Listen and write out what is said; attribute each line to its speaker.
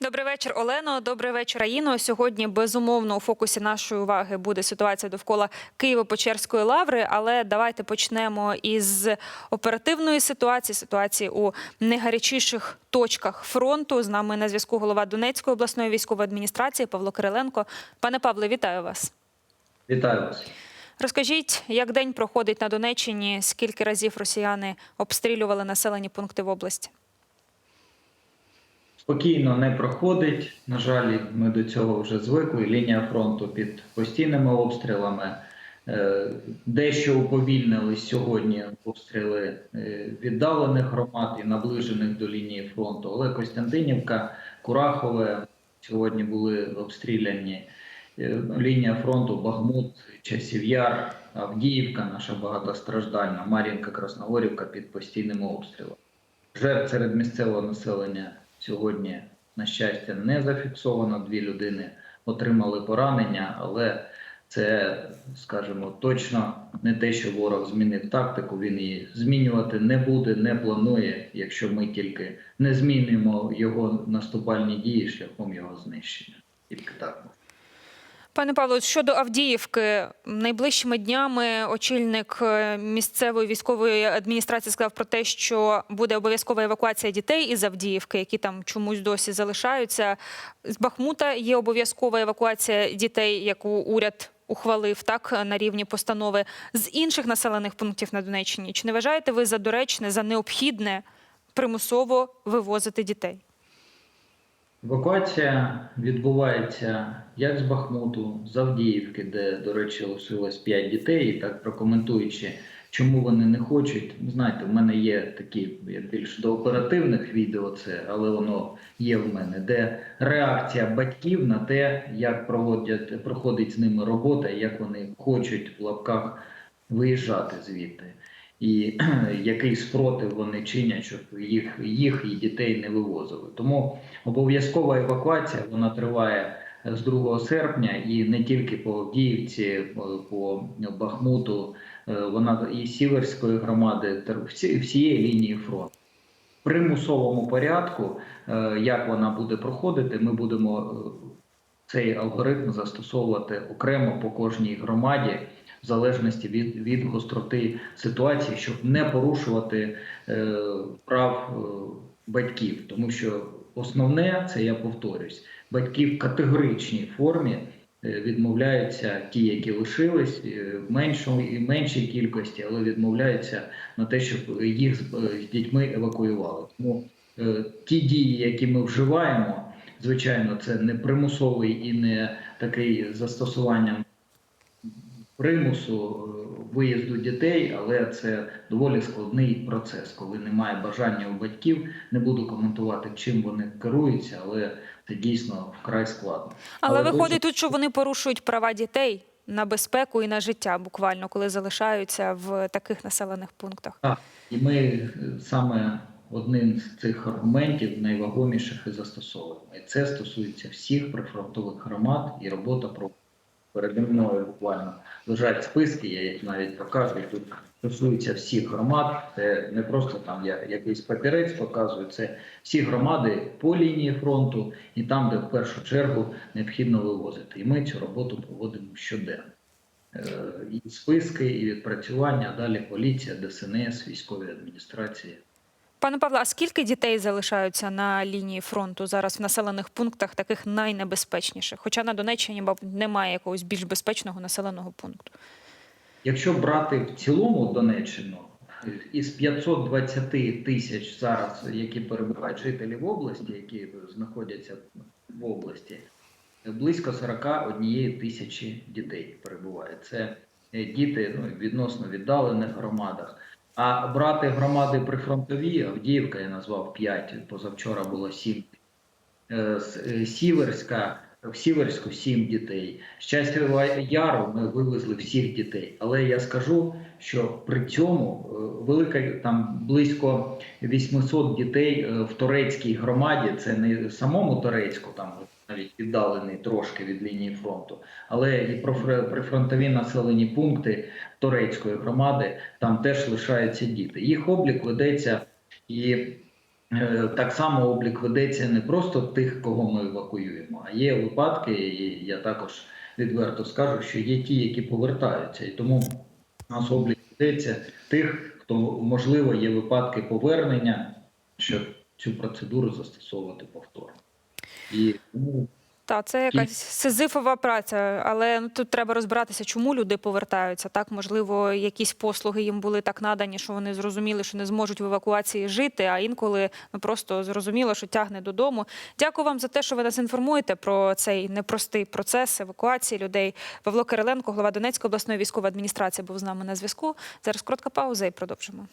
Speaker 1: Добрий вечір, Олено. Добрий вечір, Аїно. Сьогодні безумовно у фокусі нашої уваги буде ситуація довкола Києво-Печерської лаври. Але давайте почнемо із оперативної ситуації, ситуації у найгарячіших точках фронту. З нами на зв'язку голова Донецької обласної військової адміністрації Павло Кириленко. Пане Павле, вітаю вас.
Speaker 2: Вітаю вас.
Speaker 1: Розкажіть, як день проходить на Донеччині? Скільки разів росіяни обстрілювали населені пункти в області?
Speaker 2: Спокійно не проходить. На жаль, ми до цього вже звикли. Лінія фронту під постійними обстрілами. Е, Дещо уповільнились сьогодні обстріли е, віддалених громад і наближених до лінії фронту. Але Костянтинівка, Курахове сьогодні були обстріляні. Е, Лінія фронту Бахмут, Часів Яр, Авдіївка, наша багатостраждальна, Мар'їнка, Красногорівка під постійними обстрілами. Жертв серед місцевого населення сьогодні, на щастя, не зафіксовано. Дві людини отримали поранення, але це, скажімо, точно не те, що ворог змінив тактику. Він її змінювати не буде, не планує, якщо ми тільки не змінимо його наступальні дії шляхом його знищення. Тільки так.
Speaker 1: Пане Павло, щодо Авдіївки, найближчими днями очільник е, місцевої військової адміністрації сказав про те, що буде обов'язкова евакуація дітей із Авдіївки, які там чомусь досі залишаються. З Бахмута є обов'язкова евакуація дітей, яку уряд ухвалив так на рівні постанови з інших населених пунктів на Донеччині. Чи не вважаєте ви за доречне, за необхідне примусово вивозити дітей?
Speaker 2: Евакуація відбувається як з Бахмуту, з Авдіївки, де, до речі, лишилось 5 дітей, і так прокоментуючи, чому вони не хочуть. Знаєте, в мене є такі більш до оперативних відео, це, але воно є в мене, де реакція батьків на те, як проводять, проходить з ними робота, як вони хочуть в лапках виїжджати звідти. І який спротив вони чинять, щоб їх, їх і дітей не вивозили. Тому обов'язкова евакуація вона триває з 2 серпня і не тільки по Авдіївці, по Бахмуту, е, вона і Сіверської громади, всієї лінії фронту. Примусовому порядку, е, як вона буде проходити, ми будемо е, цей алгоритм застосовувати окремо по кожній громаді. В залежності від, від гостроти ситуації, щоб не порушувати е, прав е, батьків, тому що основне це я повторюсь, батьки в категоричній формі е, відмовляються ті, які лишились е, в меншому і меншій кількості, але відмовляються на те, щоб їх з, е, дітьми евакуювали. Тому ті дії, які ми вживаємо, звичайно, це не примусовий і не такий застосуванням примусу е, виїзду дітей, але це доволі складний процес, коли немає бажання у батьків. Не буду коментувати, чим вони керуються, але це дійсно вкрай складно.
Speaker 1: Але,
Speaker 2: Але
Speaker 1: виходить
Speaker 2: дуже-
Speaker 1: тут, що вони порушують права дітей на безпеку і на життя, буквально, коли залишаються в таких населених пунктах.
Speaker 2: Так, і ми е, саме одним з цих аргументів найвагоміших і застосовуємо. І це стосується всіх прифронтових громад і робота про переді мною буквально лежать списки, я їх навіть покажу. Тут стосується всіх громад. Це не просто там я якийсь папірець показую. Це всі громади по лінії фронту і там, де в першу чергу необхідно вивозити. І ми цю роботу проводимо щоденно. Е, І списки, і відпрацювання, далі поліція, ДСНС, військові адміністрації.
Speaker 1: Пане Павло, а скільки дітей залишаються на лінії фронту зараз в населених пунктах, таких найнебезпечніших? Хоча на Донеччині, немає якогось більш безпечного населеного пункту.
Speaker 2: Якщо брати в цілому Донеччину, із 520 тисяч зараз, які перебувають жителі в області, які знаходяться в області, близько 41 тисячі дітей перебуває. Це е, діти ну, відносно віддалених громадах. А брати громади прифронтові, Авдіївка я назвав 5, позавчора було 7. Е, е, Сіверська, в Сіверську сім дітей. Часівого Яру ми вивезли всіх дітей. Але я скажу, що при цьому е, велика там близько 800 дітей е, в турецькій громаді. Це не самому Турецьку, там навіть віддалений трошки від лінії фронту, але і прифронтові населені пункти турецької громади там теж лишаються діти. Їх облік ведеться і. Е, Так само облік ведеться не просто тих, кого ми евакуюємо, а є випадки, і я також відверто скажу, що є ті, які повертаються, і тому у нас облік ведеться тих, хто можливо є випадки повернення, щоб цю процедуру застосовувати повторно. І тому
Speaker 1: Та це якась сизифова праця, але ну, тут треба розбиратися, чому люди повертаються. Так, можливо, якісь послуги їм були так надані, що вони зрозуміли, що не зможуть в евакуації жити. А інколи ну просто зрозуміло, що тягне додому. Дякую вам за те, що ви нас інформуєте про цей непростий процес евакуації людей. Павло Кириленко, голова Донецької обласної військової адміністрації, був з нами на зв'язку. Зараз коротка пауза і продовжимо.